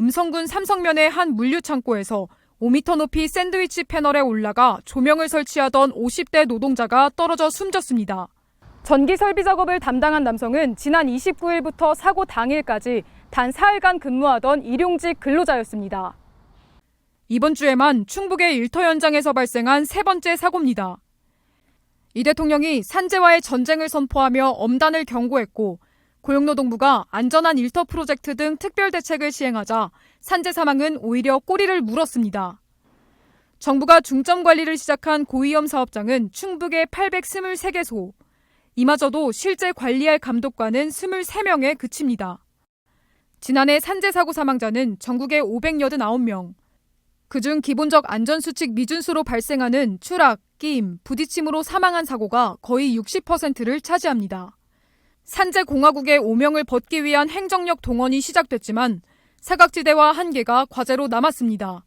음성군 삼성면의 한 물류 창고에서 5m 높이 샌드위치 패널에 올라가 조명을 설치하던 50대 노동자가 떨어져 숨졌습니다. 전기 설비 작업을 담당한 남성은 지난 29일부터 사고 당일까지 단 사흘간 근무하던 일용직 근로자였습니다. 이번 주에만 충북의 일터 현장에서 발생한 세 번째 사고입니다. 이 대통령이 산재와의 전쟁을 선포하며 엄단을 경고했고 고용노동부가 안전한 일터 프로젝트 등 특별 대책을 시행하자 산재 사망은 오히려 꼬리를 물었습니다. 정부가 중점 관리를 시작한 고위험 사업장은 충북의 823개소, 이마저도 실제 관리할 감독관은 23명에 그칩니다. 지난해 산재 사고 사망자는 전국에 589명, 그중 기본적 안전수칙 미준수로 발생하는 추락, 끼임, 부딪힘으로 사망한 사고가 거의 60%를 차지합니다. 산재 공화국의 오명을 벗기 위한 행정력 동원이 시작됐지만 사각지대와 한계가 과제로 남았습니다.